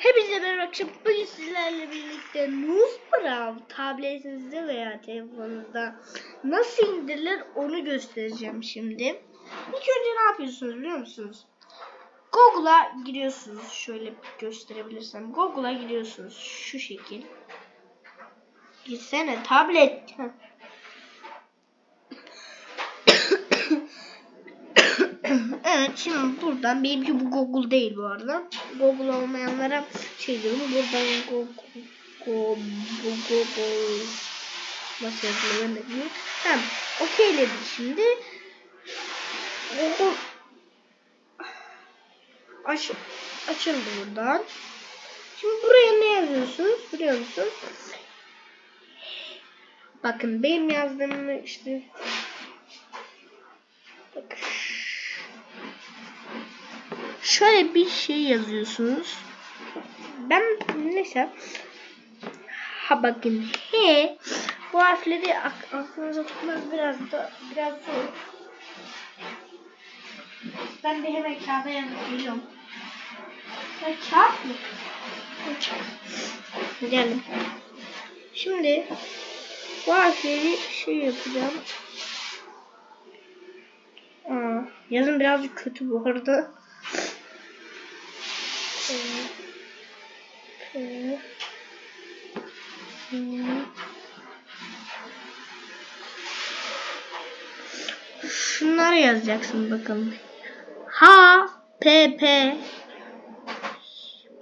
Hepinize merhaba akşam. Bugün sizlerle birlikte Newsbrow tabletinizde veya telefonunuzda nasıl indirilir onu göstereceğim şimdi. İlk önce ne yapıyorsunuz biliyor musunuz? Google'a giriyorsunuz. Şöyle gösterebilirsem. Google'a giriyorsunuz. Şu şekil. Gitsene tablet. Evet şimdi buradan benimki bu Google değil bu arada. Google olmayanlara şey diyorum buradan Google Google, nasıl yazılıyor ben de bilmiyorum. Tamam okeyledim şimdi. Google aç açıldı buradan. Şimdi buraya ne yazıyorsunuz biliyor musunuz? Bakın benim yazdığımı işte Bak. Şöyle bir şey yazıyorsunuz. Ben neyse ha bakın H bu harfleri ak- aklınıza tutmaz biraz da biraz zor. Ben de hemen kağıda yazıp geliyorum. Ya kağıt mı? Geldim. Şimdi bu harfleri şey yapacağım. Aa, yazım birazcık kötü bu arada. Şunları yazacaksın bakalım. H, P, P,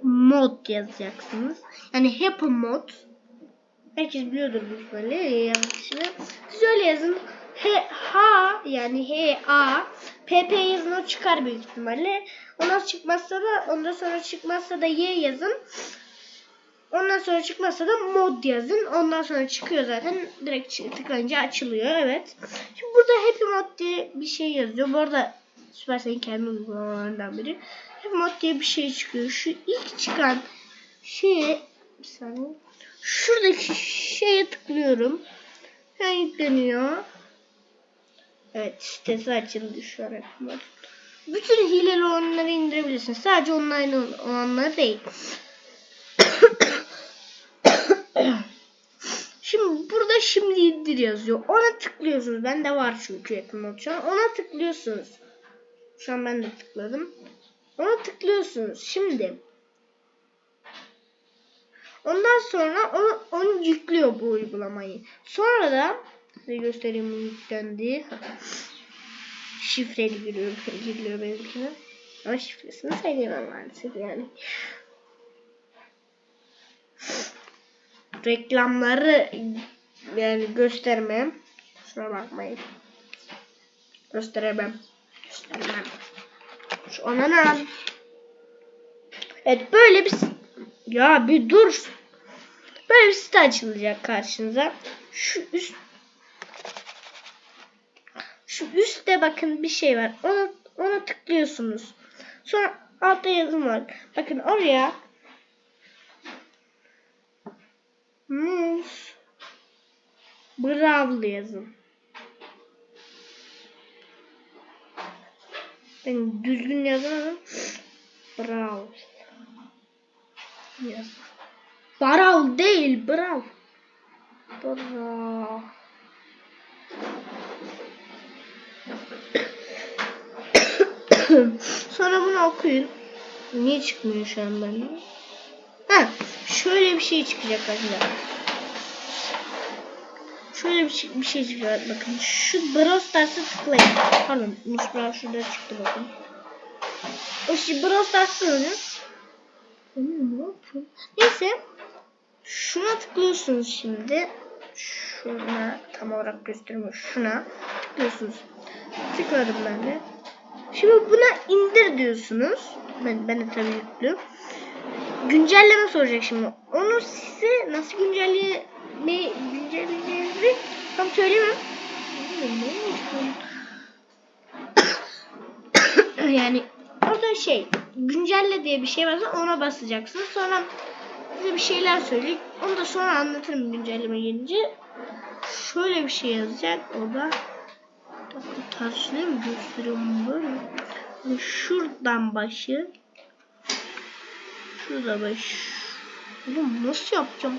mod yazacaksınız. Yani happy mod. Herkes biliyordur bu böyle yazışını. Siz öyle yazın. H, H yani H, A, P, P yazın o çıkar büyük ihtimalle. Ondan çıkmazsa da ondan sonra çıkmazsa da Y yazın. Ondan sonra çıkmazsa da mod yazın. Ondan sonra çıkıyor zaten. Direkt tıklayınca açılıyor. Evet. Şimdi burada Happy Mod diye bir şey yazıyor. Bu arada Supercell'in kendi uygulamalarından biri. Happy Mod diye bir şey çıkıyor. Şu ilk çıkan şeye bir saniye. Şuradaki şeye tıklıyorum. Hemen yükleniyor. Evet sitesi açıldı şu an Mod. Bütün hileli olanları indirebilirsin. Sadece online olanları değil. Şimdi burada şimdi indir yazıyor. Ona tıklıyorsunuz. Bende var çünkü yakın an. Ona tıklıyorsunuz. Şu an ben de tıkladım. Ona tıklıyorsunuz. Şimdi ondan sonra onu, onu yüklüyor bu uygulamayı. Sonra da size göstereyim bu yüklendiği. Şifreli giriyor, giriliyor benimkine. Ama şifresini söyleyemem maalesef yani. reklamları yani göstermem. Şuna bakmayın. Gösteremem. Gösteremem. Şu ona ne lazım? Evet böyle bir ya bir dur. Böyle bir site açılacak karşınıza. Şu üst şu üstte bakın bir şey var. Ona ona tıklıyorsunuz. Sonra altta yazım var. Bakın oraya Mus. Bravo yazın. Ben düzgün yazamadım. Bravo. Yaz. Bravo değil, bravo. Bravo. Sonra bunu okuyun. Niye çıkmıyor şu an bende? Ha, şöyle bir şey çıkacak arkadaşlar. Şöyle bir şey, bir şey çıkacak bakın. Şu Brawl Stars'a tıklayın. Pardon, Musbra şurada çıktı bakın. O şey Brawl Stars'ta öyle. Neyse. Şuna tıklıyorsunuz şimdi. Şuna tam olarak göstermiyor. Şuna tıklıyorsunuz. Tıkladım ben de. Şimdi buna indir diyorsunuz. Ben, ben de tabii yüklü güncelleme soracak şimdi. Onu size nasıl güncelle ne güncelleyeceğinizi tam söylemem. yani orada şey güncelle diye bir şey varsa ona basacaksın. Sonra size bir şeyler söyleyecek. Onu da sonra anlatırım güncelleme gelince. Şöyle bir şey yazacak orada. Dakika tartışılıyor mu gösteriyorum böyle. Şuradan başı Şurada baş. Oğlum nasıl yapacağım?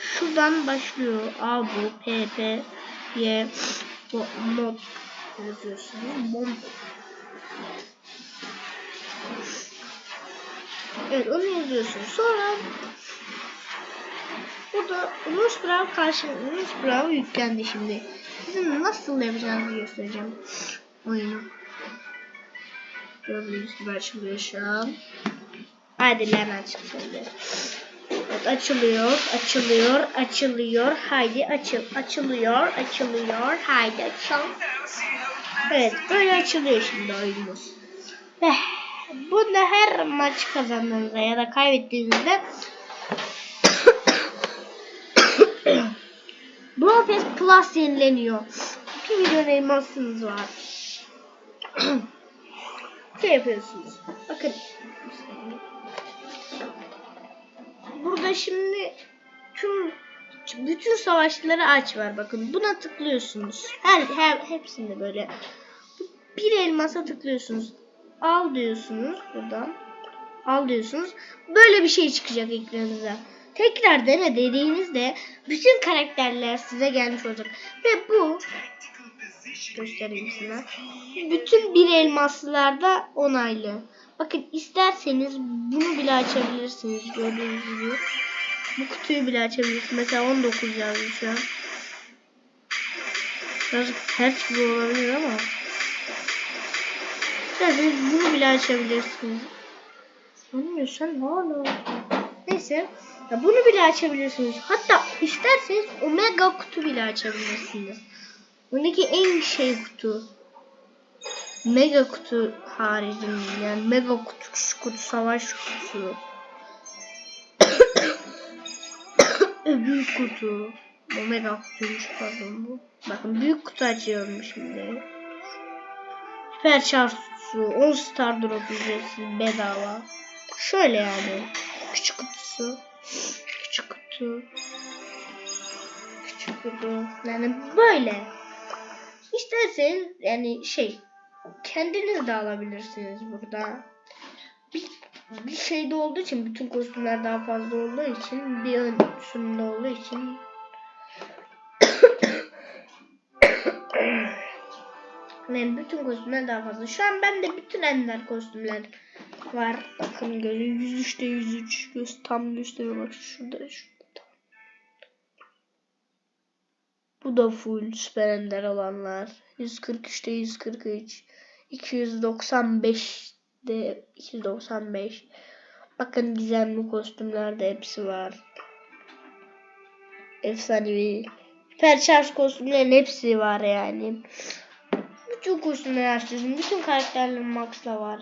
Şuradan başlıyor. A bu. P P Y bu mod yazıyorsunuz. Mod. Evet onu yazıyorsunuz. Sonra burada Rus Brawl karşı Rus Brawl yüklendi şimdi. Sizin nasıl yapacağınızı göstereceğim oyunu. Gördüğünüz gibi açılıyor şu an. Hadi lan aç şimdi. Evet, açılıyor, açılıyor, açılıyor. Haydi açıl, açılıyor, açılıyor. Haydi açıl. Evet, böyle açılıyor şimdi oyunumuz. Bunda her maç kazandığınızda ya da kaybettiğinizde Brawl Pass Plus yenileniyor. 2 milyon elmasınız var. şey yapıyorsunuz. Bakın. Burada şimdi tüm bütün savaşları aç var bakın. Buna tıklıyorsunuz. Her, her hepsinde böyle. Bir elmasa tıklıyorsunuz. Al diyorsunuz buradan. Al diyorsunuz. Böyle bir şey çıkacak ekranınıza. Tekrar dene dediğinizde bütün karakterler size gelmiş olacak. Ve bu göstereyim size. Bütün bir elmaslarda onaylı. Bakın isterseniz bunu bile açabilirsiniz gördüğünüz gibi. Bu kutuyu bile açabilirsiniz. Mesela 19 yazdım şu an. Birazcık ters gibi olabilir ama. İsterseniz bunu bile açabilirsiniz. Anlıyorsan hala. Neyse. Ya bunu bile açabilirsiniz. Hatta isterseniz omega kutu bile açabilirsiniz. Bundaki en şey kutu. Mega kutu haricinde yani mega kutu, küçük kutu, savaş kutusu. büyük kutu. Bu mega kutuymuş pardon bu. Bakın büyük kutu açıyorum şimdi. Süper şarj kutusu. 10 star drop ücretsiz bedava. Şöyle yani. Küçük kutusu. Küçük kutu. Küçük kutu. Yani böyle. İsterseniz yani şey kendiniz de alabilirsiniz burada. Bir, bir şeyde olduğu için bütün kostümler daha fazla olduğu için bir ön sunumda olduğu için yani bütün kostümler daha fazla. Şu an bende bütün ender kostümler var. Bakın görün 103'te 103 göz tam gösteriyor bak şurada şurada. Bu da full süper ender olanlar. 143'te 143. 295'de 295. Bakın gizemli kostümlerde hepsi var. Efsanevi. Perçarj kostümlerin hepsi var yani. Bütün kostümleri açtım. Bütün karakterlerin max'la var.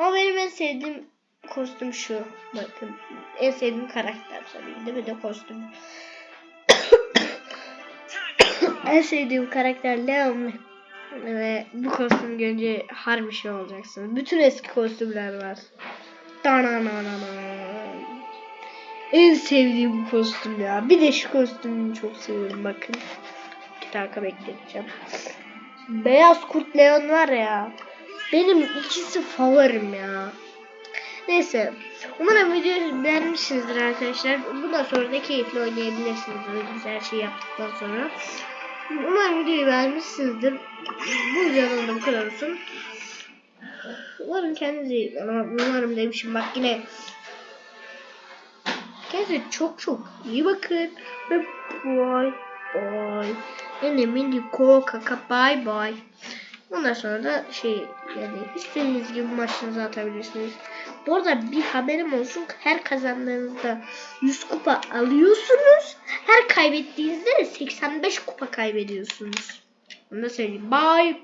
Ama benim en sevdiğim kostüm şu. Bakın. En sevdiğim karakter tabii. Değil mi de kostüm. en sevdiğim karakter Leon ve bu kostüm görünce harbi şey olacaksın. Bütün eski kostümler var. Dananana. En sevdiğim bu kostüm ya. Bir de şu kostümünü çok seviyorum bakın. İki dakika bekleteceğim. Beyaz Kurt Leon var ya. Benim ikisi favorim ya. Neyse. Umarım videoyu beğenmişsinizdir arkadaşlar. Bundan sonra da keyifli oynayabilirsiniz. Güzel şey yaptıktan sonra. Umarım videoyu beğenmişsinizdir. Bu videonun da bu kadar olsun. Umarım kendinize iyi Umarım demişim bak yine. Kendinize çok çok iyi bakın. Ve bye bye. Yine mini kaka bye bye. Ondan sonra da şey yani istediğiniz gibi maçınızı atabilirsiniz. Bu arada bir haberim olsun. Her kazandığınızda 100 kupa alıyorsunuz. Her kaybettiğinizde de 85 kupa kaybediyorsunuz. Onu da söyleyeyim. Bye.